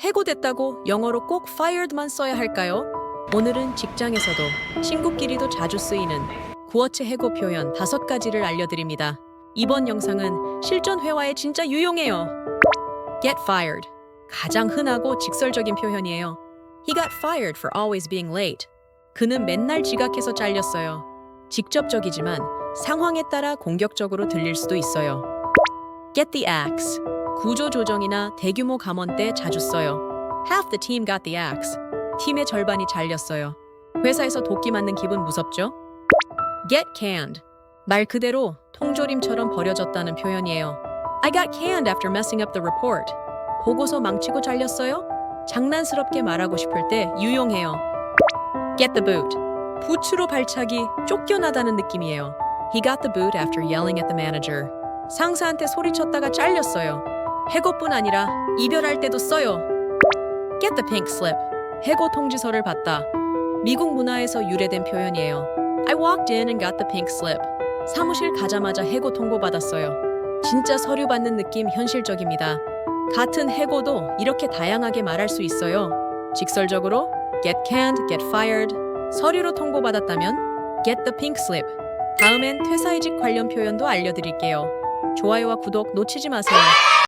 해고됐다고 영어로 꼭 fired만 써야 할까요? 오늘은 직장에서도 친구끼리도 자주 쓰이는 구어체 해고 표현 다섯 가지를 알려드립니다. 이번 영상은 실전 회화에 진짜 유용해요. Get fired. 가장 흔하고 직설적인 표현이에요. He got fired for always being late. 그는 맨날 지각해서 잘렸어요. 직접적이지만 상황에 따라 공격적으로 들릴 수도 있어요. Get the axe. 구조 조정이나 대규모 감원 때 자주 써요. Half the team got the axe. 팀의 절반이 잘렸어요. 회사에서 도끼 맞는 기분 무섭죠? Get canned. 말 그대로 통조림처럼 버려졌다는 표현이에요. I got canned after messing up the report. 보고서 망치고 잘렸어요? 장난스럽게 말하고 싶을 때 유용해요. Get the boot. 부츠로 발차기 쫓겨나다는 느낌이에요. He got the boot after yelling at the manager. 상사한테 소리쳤다가 잘렸어요. 해고뿐 아니라 이별할 때도 써요. Get the pink slip. 해고 통지서를 받다. 미국 문화에서 유래된 표현이에요. I walked in and got the pink slip. 사무실 가자마자 해고 통보 받았어요. 진짜 서류 받는 느낌 현실적입니다. 같은 해고도 이렇게 다양하게 말할 수 있어요. 직설적으로 get canned, get fired. 서류로 통보받았다면 get the pink slip. 다음엔 퇴사이직 관련 표현도 알려드릴게요. 좋아요와 구독 놓치지 마세요.